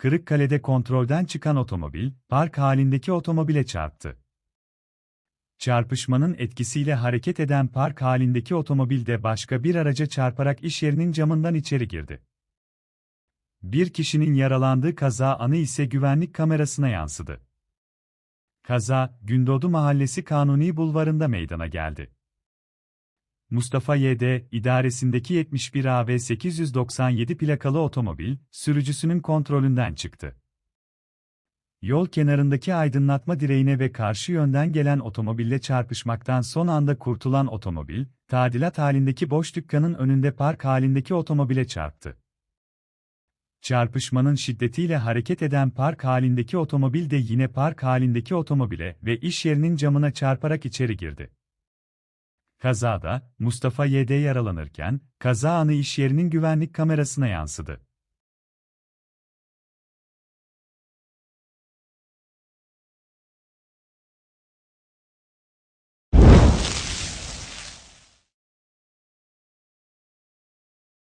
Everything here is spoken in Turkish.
Kırıkkale'de kontrolden çıkan otomobil, park halindeki otomobile çarptı. Çarpışmanın etkisiyle hareket eden park halindeki otomobil de başka bir araca çarparak iş yerinin camından içeri girdi. Bir kişinin yaralandığı kaza anı ise güvenlik kamerasına yansıdı. Kaza, Gündoğdu Mahallesi Kanuni Bulvarı'nda meydana geldi. Mustafa Y.D. idaresindeki 71 AV 897 plakalı otomobil, sürücüsünün kontrolünden çıktı. Yol kenarındaki aydınlatma direğine ve karşı yönden gelen otomobille çarpışmaktan son anda kurtulan otomobil, tadilat halindeki boş dükkanın önünde park halindeki otomobile çarptı. Çarpışmanın şiddetiyle hareket eden park halindeki otomobil de yine park halindeki otomobile ve iş yerinin camına çarparak içeri girdi. Kazada, Mustafa Y.D. yaralanırken, kaza anı iş yerinin güvenlik kamerasına yansıdı.